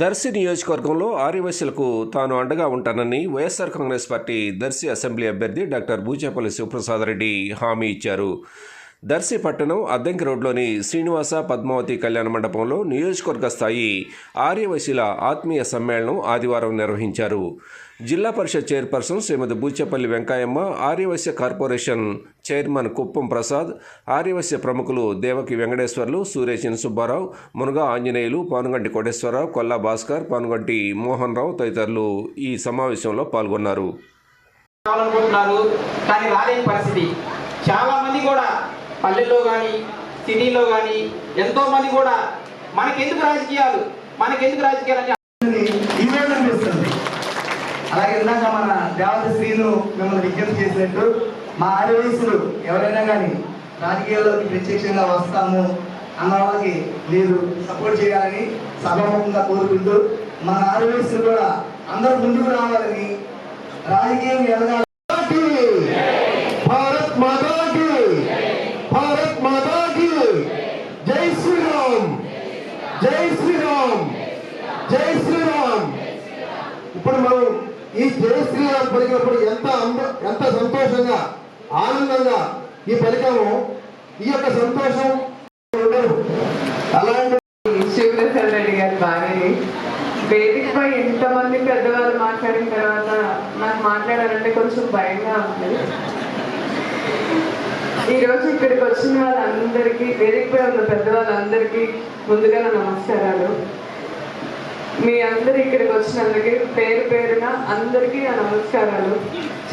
Darsi నియోజకవర్గంలో ఆర్యవైశ్యులకు తాను అండగా ఉంటానని వైఎస్ఆర్ కాంగ్రెస్ పార్టీ దర్శి అసెంబ్లీ అభ్యర్థి డాక్టర్ బూచేపల్లి శివప్రసాద్ రెడ్డి హామీ ఇచ్చారు. దర్శి పట్టణం అద్దెంకి రోడ్లోని శ్రీనివాస పద్మావతి కళ్యాణ మండపంలో నియోజకవర్గ స్థాయి ఆర్యవశీల ఆత్మీయ సమ్మేళనం ఆదివారం నిర్వహించారు. Zilla Parishad chairperson Srimathi Boochepalli Venkayamma Aryavysya corporation chairman Kuppam Prasad Aryavysya ప్రముఖులు దేవకి వెంకటేశ్వర్లు సూర్యచిన్ సుబ్బారావు మునగా ఆంజనేయులు పానుగంటి కోటేశ్వరరావు కొల్లా భాస్కర్ పానుగంటి మోహన్ రావు తదితరులు ఈ సమావేశంలో పాల్గొన్నారు. కానీ రాలేని పరిస్థితి. చాలా మంది కూడా పల్లెల్లో కానీ సిటీలో కానీ ఎంతో మంది కూడా మనకెందుకు రాజకీయాలు? మనకెందుకు రాజకీయాలు అని అలాగే ఇందాక మన దేవత శ్రీను మిమ్మల్ని విజ్ఞప్తి చేసినట్టు మా ఆర్యవయసులు ఎవరైనా కానీ రాజకీయాల్లోకి ప్రత్యక్షంగా వస్తాము అన్న వాళ్ళకి మీరు సపోర్ట్ చేయాలని సభాముఖంగా కోరుకుంటూ మన ఆర్యవయసులు కూడా అందరూ ముందుకు రావాలని రాజకీయం ఎదగాలి భారత్ మాతా కి భారత్ మాతా కి జై శ్రీరామ్ జై శ్రీరామ్. జై శ్రీరామ్. ఇప్పుడు మనం ఈ జై శ్రీరామ్ పలికినప్పుడు ఎంత ఎంత సంతోషంగా ఆనందంగా ఈ పలికాము ఈ యొక్క సంతోషం అలాంటి శివప్రసాద్ రెడ్డి గారి భార్యని వేదికపై ఎంతమంది పెద్దవాళ్ళు మాట్లాడిన తర్వాత నాకు మాట్లాడాలంటే కొంచెం భయంగా ఉంది. ఈ రోజు ఇక్కడికి వచ్చిన వాళ్ళందరికీ వేదికపై ఉన్న పెద్దవాళ్ళందరికీ ముందుగా నా నమస్కారాలు. మీ అందరు ఇక్కడికి వచ్చినందుకే పేరు పేరున అందరికీ నా నమస్కారాలు.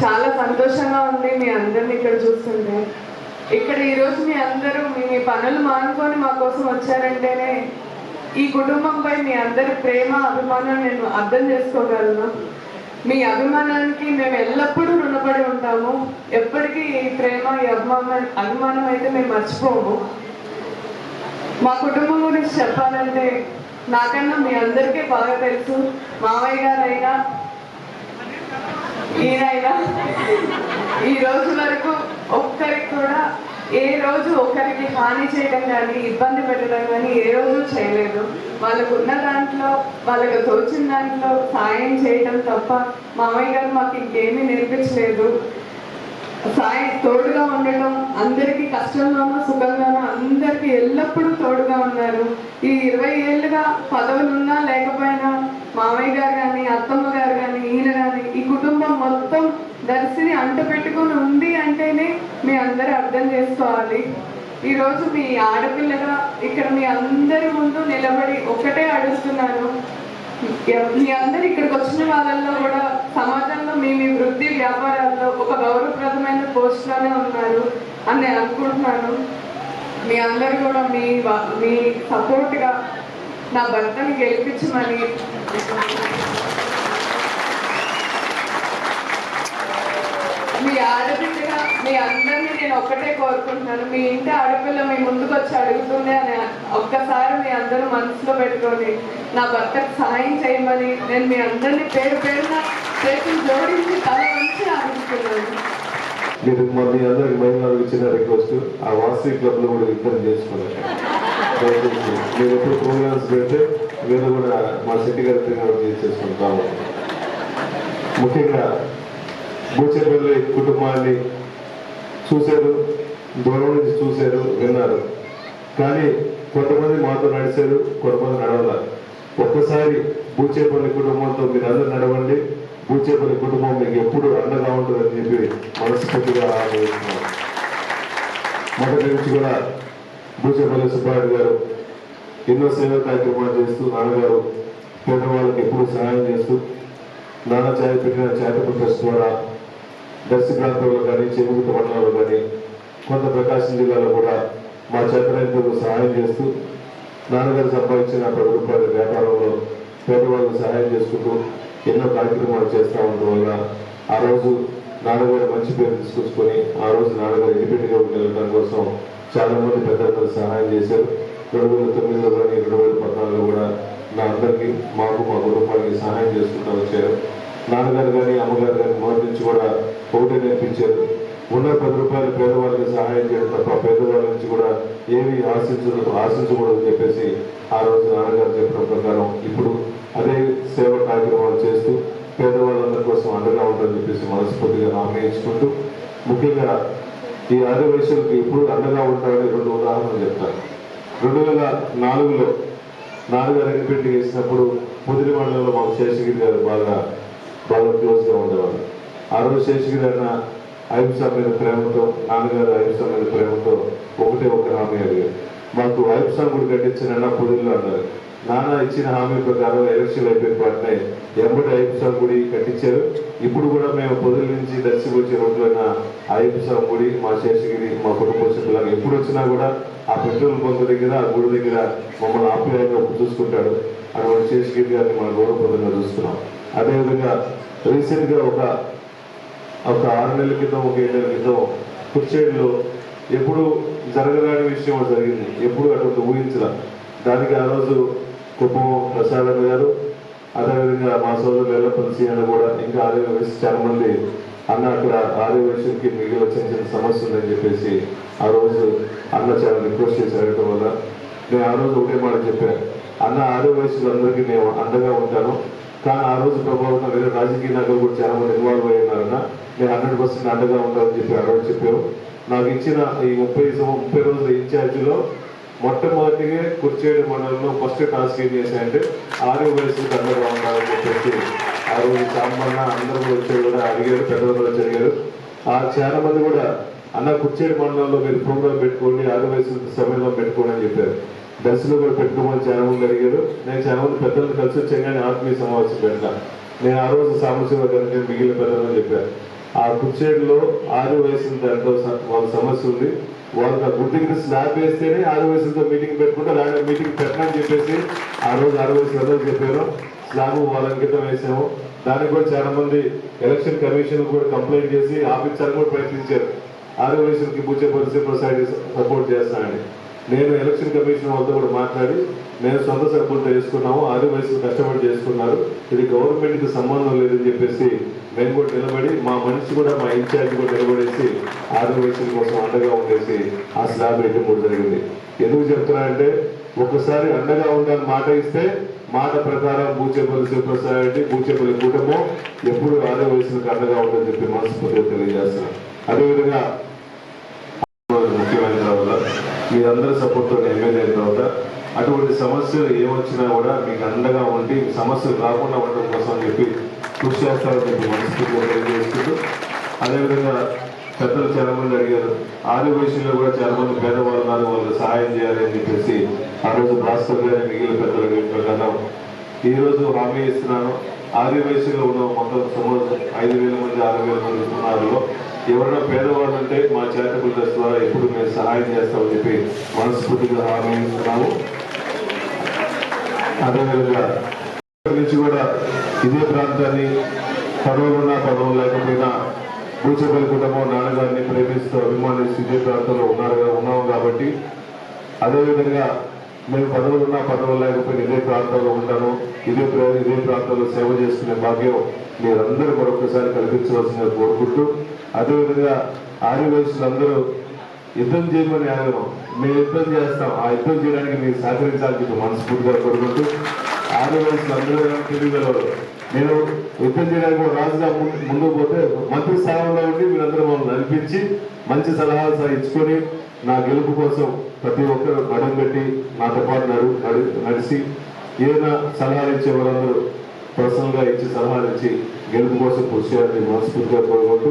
చాలా సంతోషంగా ఉంది మీ అందరిని ఇక్కడ చూస్తుంటే. ఇక్కడ ఈరోజు మీ అందరూ మీ మీ పనులు మానుకొని మా కోసం వచ్చారంటేనే ఈ కుటుంబంపై మీ అందరి ప్రేమ అభిమానం నేను అర్థం చేసుకోగలను. మీ అభిమానానికి మేము ఎల్లప్పుడూ రుణపడి ఉంటాము. ఎప్పటికీ ఈ ప్రేమ ఈ అభిమానం అభిమానం అయితే మేము మర్చిపోము. మా కుటుంబం గురించి చెప్పాలంటే నాకన్నా మీ అందరికీ బాగా తెలుసు. మామయ్య గారైనా ఈయనైనా ఈ రోజు వరకు ఒక్కరికి కూడా ఏ రోజు ఒక్కరికి హాని చేయడం కానీ ఇబ్బంది పెట్టడం కానీ ఏ రోజు చేయలేదు. వాళ్ళకు ఉన్న దాంట్లో వాళ్ళకి తోచిన దాంట్లో సాయం చేయడం తప్ప మామయ్య గారు మాకు ఇంకేమీ నేర్పించలేదు. సాయం తోడుగా ఉండటం అందరికీ కష్టంలోనూ సుఖంలోనూ అందరికీ ఎల్లప్పుడూ తోడుగా ఉన్నారు. ఈ ఇరవై ఏళ్ళుగా పదవులు ఉన్నా లేకపోయినా మామయ్య గారు కానీ అత్తమ్మ గారు కానీ ఈయన కానీ ఈ కుటుంబం మొత్తం దర్శిని అంట పెట్టుకుని ఉంది. మీ అందరూ అర్థం చేసుకోవాలి. ఈరోజు మీ ఆడపిల్లగా ఇక్కడ మీ అందరి ముందు నిలబడి ఒకటే అడుగుతున్నాను. మీ అందరు ఇక్కడికి వచ్చిన వాళ్ళల్లో కూడా సమాజంలో మీ మీ వృద్ధి వ్యాపారాల్లో ఒక గౌరవప్రదమైన పోస్ట్లోనే ఉన్నారు అని నేను అనుకుంటున్నాను. మీ అందరు కూడా మీ మీ సపోర్ట్గా నా భర్తను గెలిపించమని మీ ఆడపిల్లగా మీ అందరినీ నేను ఒక్కటే కోరుకుంటున్నాను. మీ ఇంటి ఆడపిల్ల మీ ముందుకు వచ్చి అడుగుతుంది అని ఒక్కసారి మీ అందరూ మనసులో పెట్టుకొని నా భర్తకు సహాయం చేయమని నేను మీ అందరినీ పేరు పేరున చేతులు జోడించి తల వంచి అడుగుతున్నాను మీరు మా అందరికి మహిళలకు ఇచ్చిన రిక్వెస్ట్ ఆ వాసీ క్లబ్లో కూడా ఇద్దరు చేసుకున్నారు మీరు ఎప్పుడు ప్రోగ్రామ్స్ పెడితే మీరు కూడా మా సిటీ గారి చేసుకుంటాము ముఖ్యంగా బూచేపల్లి కుటుంబాన్ని చూశారు దూరం నుంచి చూశారు విన్నారు. కానీ కొంతమంది మాతో నడిచారు కొంతమంది నడవాల ఒక్కసారి బూచేపల్లి కుటుంబంతో మీరు అందరూ నడవండి. బూచేపల్లి కుటుంబం మీకు ఎప్పుడు అండగా ఉంటుందని చెప్పి మనస్ఫూర్తిగా ఆలోచిస్తున్నాం మొదటి నుంచి కూడా బూచేపల్లి సుబ్బారెడ్డి గారు ఎన్నో సేవా కార్యక్రమాలు చేస్తూ నాన్నగారు పేదవాళ్ళకి ఎప్పుడు సహాయం చేస్తూ నాన్న ఛాయ పెట్టిన చారిటబుల్ ట్రస్ట్ ద్వారా దర్శి ప్రాంతంలో కానీ చెరువుత మండలంలో కానీ కొంత ప్రకాశం జిల్లాలో కూడా మా చేతనైనందుకు సహాయం చేస్తూ నాన్నగారు సంపాదించిన పది రూపాయల వ్యాపారంలో పేదవాళ్ళకు సహాయం చేసుకుంటూ ఎన్నో కార్యక్రమాలు చేస్తూ ఉండడం వల్ల ఆ రోజు నాన్నగారు మంచి పేరు తీసుకొచ్చుకొని ఆ రోజు నాన్నగారు ఇండిపెండెంట్గా ఉండడం కోసం చాలా మంది పెద్దలందరూ సహాయం చేశారు. రెండు వేల తొమ్మిదిలో కానీ రెండు వేల పద్నాలుగులో కూడా నా అందరికీ మాకు మా కుటుంబానికి సహాయం చేసుకుంటూ వచ్చారు. నాన్నగారు కానీ అమ్మగారు కానీ మొదటి నుంచి కూడా ఒకటే నేర్పించారు. ఉన్న పది రూపాయలు పేదవాళ్ళకి సహాయం చేయడం తప్ప పేదవాళ్ళ నుంచి కూడా ఏమి ఆశించదు ఆశించకూడదని చెప్పేసి ఆ రోజు నాన్నగారు చెప్పిన ప్రకారం ఇప్పుడు అదే సేవ కార్యక్రమాలు చేస్తూ పేదవాళ్ళందరి కోసం అండగా ఉంటుందని చెప్పేసి మనస్ఫూర్తిగా హామీ ఇచ్చుకుంటూ ముఖ్యంగా ఈ ఆదివాసీలకు ఎప్పుడు అండగా ఉంటారని రెండు ఉదాహరణలు చెప్తాను రెండు వేల నాలుగులో నాన్నగారు ఎన్నిపెట్టి వేసినప్పుడు ముదిరి మండలంలో మాకు శేషగిరి గారు బాగా బాగా క్లోజ్గా ఉండేవాళ్ళు ఆ రోజు శేషగిరి అన్న అహింస మీద ప్రేమతో నాన్నగారు అహింస మీద ప్రేమతో ఒకటే ఒక హామీ అడిగారు. మాకు అహింస గుడి కట్టించిన పొదిల్లో అన్నారు. నాన్న ఇచ్చిన హామీ ప్రకారం ఎలక్షన్ అయిపోయిన పాటనే ఎంబటి అహింస గుడి కట్టించారు. ఇప్పుడు కూడా మేము పొదుల నుంచి దర్శకు వచ్చే రోడ్లైన అహింస గుడి మా శేషగిరి మా కుటుంబ సభ్యులకు ఎప్పుడు వచ్చినా కూడా ఆ పెట్రోల్ బంక్ దగ్గర ఆ గుడి దగ్గర మమ్మల్ని ఆప్యాయంగా చూసుకుంటాడు. అటువంటి శేషగిరి గారిని మన గౌరవప్రదంగా చూస్తున్నాం అదేవిధంగా రీసెంట్గా ఒక ఒక ఆరు నెలల క్రితం ఒక ఏడు నెలల క్రితం కుర్చేడులో ఎప్పుడు జరగరాని విషయం జరిగింది. ఎప్పుడు అటువంటి ఊహించిన దానికి ఆ రోజు కుప్పం ప్రసాదం గారు అదేవిధంగా మా సోదరులు ఎల్లపల్లి అని కూడా ఇంకా ఆర్య వయసు చాలా మంది అన్న అక్కడ ఆర్య వయసుకి మిగిలిన చిన్న చిన్న సమస్య ఉందని చెప్పేసి ఆ రోజు అన్న చాలా రిక్వెస్ట్ చేసి అడగటం వల్ల నేను ఆ రోజు ఒకటే మాట చెప్పాను. అన్న ఆర్య వయసులందరికీ నేను అండగా ఉంటాను. కానీ ఆ రోజు ప్రభావం వేరే రాజకీయ నాయకులు కూడా చాలా మంది ఇన్వాల్వ్ అయ్యి ఉన్నారన్న నేను హండ్రెడ్ పర్సెంట్ అండగా ఉంటానని చెప్పి ఆ రోజు చెప్పారు. నాకు ఇచ్చిన ఈ ముప్పై ముప్పై రోజుల ఇన్ఛార్జిలో మొట్టమొదటిగా కుర్చేడు మండలంలో ఫస్ట్ టాస్క్ ఏం చేశాయంటే ఆరు వయసులకు అండగా ఉండాలని చెప్పేసి ఆ రోజు సాంబన్న అందరూ వచ్చి కూడా అడిగారు పెద్దవాళ్ళు జరిగారు ఆ చాలా మంది కూడా అన్న కుర్చేడు మండలంలో మీరు ప్రోగ్రామ్ పెట్టుకోండి ఆరు వయసు సమయంలో పెట్టుకోండి అని చెప్పారు. దర్శనం కూడా పెట్టుకోమని చాలా మంది అడిగారు. నేను చాలా మంది పెద్దలను కలిసి వచ్చాను కానీ ఆత్మీయ సమావేశం పెట్టినా నేను ఆ రోజు సామర్థ్యం కనుక మిగిలిన పెద్దలని చెప్పాను. ఆ కుర్చేడులో ఆరు వయసు దాంట్లో స- వాళ్ళ సమస్య ఉంది. వాళ్ళకి ఆ గుర్తింపు స్లాబ్ వేస్తేనే ఆరు వయసులతో మీటింగ్ పెట్టుకుంటే అలాంటి మీటింగ్ పెట్టమని చెప్పేసి ఆ రోజు ఆరు వయసు చెప్పారు. స్లాబ్ వాళ్ళ అంకితం వేసాము. దానికి కూడా చాలా మంది ఎలక్షన్ కమిషన్ కూడా కంప్లైంట్ చేసి ఆపించాలని కూడా ప్రయత్నించారు. ఆరు వయసులకి చేసి ప్రొసైడ్ సపోర్ట్ చేస్తానని. నేను ఎలక్షన్ కమిషన్ వాళ్ళతో కూడా మాట్లాడి నేను సొంత సభ్యులతో చేసుకున్నాము ఆరు వయసు కష్టపడి చేసుకున్నారు. ఇది గవర్నమెంట్కి సంబంధం లేదని చెప్పేసి మేము కూడా నిలబడి మా మనిషి కూడా మా ఇన్ఛార్జ్ కూడా నిలబడేసి ఆరు వయసుల కోసం అండగా ఉండేసి ఆ స్లాబ్ వేయడం కూడా జరిగింది. ఎందుకు చెప్తున్నానంటే ఒకసారి అండగా ఉండాలని మాట ఇస్తే మాట ప్రకారం బూచేపల్లి శివప్రసాద్ బూచేపల్లి కుటుంబం ఎప్పుడు ఆరు వయసులకు అండగా ఉంటుందని చెప్పి మనస్ఫూర్తిగా తెలియజేస్తున్నాను. అదేవిధంగా మీరందరూ సపోర్ట్తో ఎమ్మెల్యే అయిన తర్వాత అటువంటి సమస్యలు ఏమొచ్చినా కూడా మీకు అండగా ఉండి సమస్యలు రాకుండా ఉండడం కోసం చెప్పి కృషి చేస్తారని చెప్పి మనస్ఫూర్తిగా తెలియజేసుకుంటూ అదేవిధంగా పెద్దలు చాలా మంది అడిగారు ఆది వయసులో కూడా చాలా మంది పేదవాళ్ళు ఉన్నారు వాళ్ళకి సహాయం చేయాలి అని చెప్పేసి ఆ రోజు భాస్కర్ గారి మిగిలిన పెద్దలు అడిగిన ప్రకారం ఈ హామీ ఇస్తున్నాను. ఆది వయసులో ఉన్న మొత్తం సుమారు ఐదు వేల మంది ఆరు వేల మంది ఉన్నారులో ఎవరైనా పేదవాళ్ళు అంటే మా చేతకుల దశ ద్వారా ఎప్పుడు మేము సహాయం చేస్తామని చెప్పి మనస్ఫూర్తిగా ఆనందిస్తున్నాము అదేవిధంగా నుంచి కూడా ఇదే ప్రాంతాన్ని పదవులున్నా పదవులు లేకపోయినా పూచపల్లి కుటుంబం నాన్నగారిని ప్రేమిస్తూ అభిమానిస్తూ ఇదే ప్రాంతంలో ఉన్నారు ఉన్నాము కాబట్టి అదేవిధంగా మేము పదవులున్నా పదవులు లేకపోయినా ఇదే ప్రాంతంలో ఉంటాము. ఇదే ఇదే ప్రాంతంలో సేవ చేసుకునే భాగ్యం మీరందరూ మరొకసారి కల్పించవలసిందిగా కోరుకుంటూ అదేవిధంగా ఆర్యవేశులందరూ యుద్ధం చేయమని ఆయన మేము యుద్ధం చేస్తాం ఆ యుద్ధం చేయడానికి మీరు సహకరించాలని చెప్పి మనస్ఫూర్తిగా కోరుకుంటూ ఆర్యవేశులందరూ అందరూ తెలియగలరు నేను యుద్ధం చేయడానికి రాజుగా ముందు- ముందుకు పోతే మంత్రి స్థానంలో ఉండి మీరందరూ మమ్మల్ని నడిపించి మంచి సలహాలు సహా ఇచ్చుకొని నా గెలుపు కోసం ప్రతి ఒక్కరు నడుం పెట్టి నాతో పాటు నడు నడిచి ఏదైనా సలహాలు ఇచ్చే వాళ్ళందరూ పర్సనల్గా ఇచ్చి సలహాలు ఇచ్చి గెలుపు కోసం కృషి చేయాలని మనస్ఫూర్తిగా కోరుకుంటూ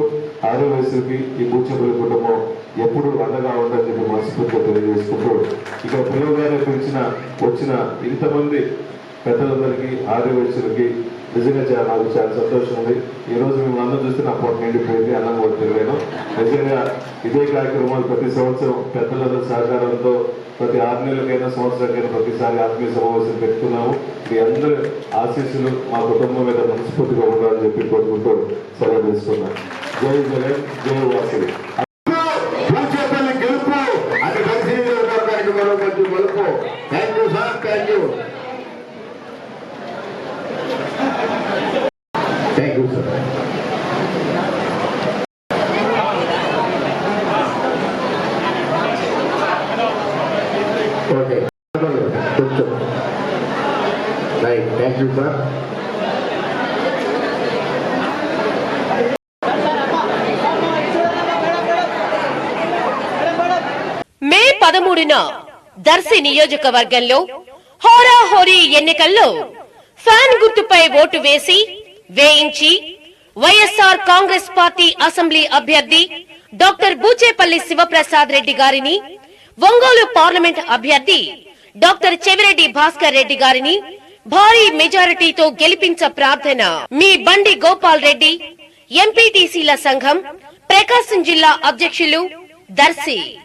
ఆరో వయసుకి ఈ బూచపల్లి కుటుంబం ఎప్పుడు అండగా ఉండాలని చెప్పి మనస్ఫూర్తిగా తెలియజేసుకుంటూ ఇక్కడ పిల్లలు పిలిచిన వచ్చిన ఇంతమంది పెద్దలందరికీ ఆరో వయసులకి నిజంగా చాలా నాకు చాలా సంతోషం ఉంది. ఈ రోజు మేము అందరూ చూస్తే నా పొట్ట నిండిపోయింది అన్నం కూడా తినలేను. నిజంగా ఇదే కార్యక్రమాలు ప్రతి సంవత్సరం పెద్దలందరూ సహకారంతో ప్రతి ఆరు నెలలకైనా సంవత్సరాలకైనా ప్రతిసారి ఆత్మీయ సమావేశం పెట్టుకున్నాము. మీ అందరి ఆశీస్సులు మా కుటుంబం మీద మనస్ఫూర్తిగా ఉండాలని చెప్పి కోరుకుంటూ సెలవు తీసుకున్నాను. జై జగన్ జై వాసవి భూచేపల్లి గెలుపు అది కలిసి నియోజకవర్గానికి మరో మంచి గెలుపు thank you sir thank you thank you sir okay కొంచెం right thank you sir May పదమూడున దర్శి నియోజకవర్గంలో హోరాహోరీ ఎన్నికల్లో ఫ్యాన్ గుర్తుపై ఓటు వేసి వేయించి వైఎస్ఆర్ కాంగ్రెస్ పార్టీ అసెంబ్లీ అభ్యర్థి డాక్టర్ బూచేపల్లి శివప్రసాద్ రెడ్డి గారిని ఒంగోలు పార్లమెంట్ అభ్యర్థి డాక్టర్ చెవిరెడ్డి భాస్కర్ రెడ్డి గారిని భారీ మెజారిటీతో గెలిపించ ప్రార్థన. మీ బండి గోపాల్ రెడ్డి ఎంపీటీసీల సంఘం ప్రకాశం జిల్లా అధ్యక్షులు దర్శి.